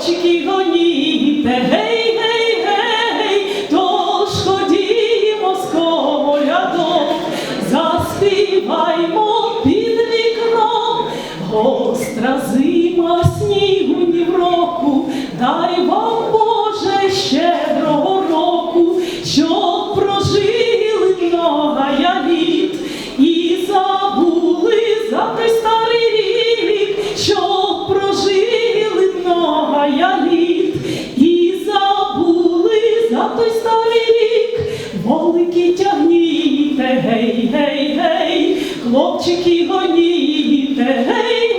хлопчики гоніте, гей, гей, гей, тож ходімо з колядом, заспіваймо під вікном, гостра зима сніг. Молики тягніте, гей, гей, гей, хлопчики гоніте, гей.